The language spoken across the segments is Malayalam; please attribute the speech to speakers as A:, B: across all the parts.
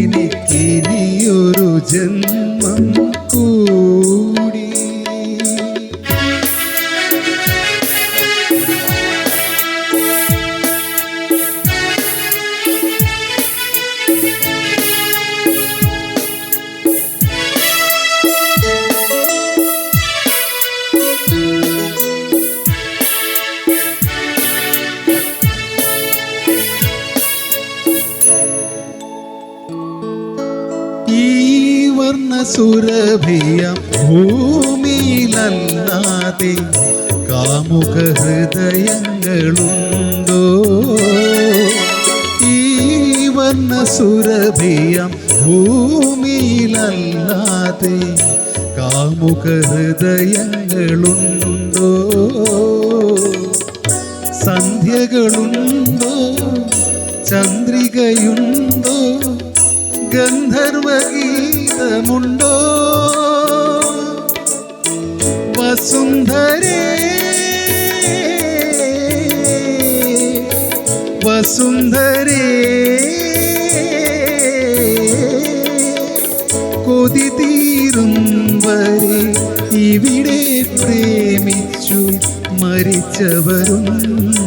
A: എനിക്കിനിയൊരു ജന്മം. വർണസുരഭിയ ഭൂമിയിലല്ലാതെ കാമുക ഹൃദയങ്ങളുണ്ടോ? ഈ വർണസുരഭിയ ഭൂമിയിലല്ലാതെ കാമുക ഹൃദയങ്ങളുണ്ടോ? സന്ധ്യകളുണ്ടോ? ചന്ദ്രികയുണ്ടോ? ഗന്ധർവഗീതമുണ്ടോ വസുന്ധരേ വസുന്ധരേ കൊതി തീരും വരെ ഇവിടെ പ്രേമിച്ചു മരിച്ചവരുണ്ടോ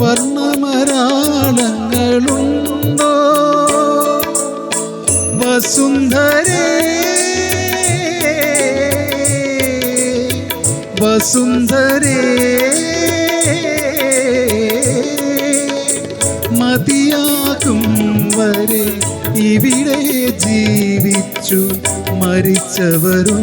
A: വർണമരാളങ്ങളുണ്ടോ? വസുന്ധരേ വസുന്ധരേ മതിയാകും വരെ ഇവിടെ ജീവിച്ചു മരിച്ചവരുണ്ടോ?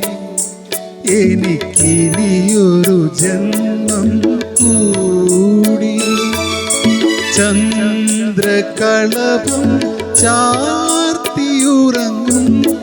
A: എനിക്കിനിയൊരു ജന്മം കൂടി. ചന്ദ്രകളഭം ചാർത്തിയുറങ്ങും.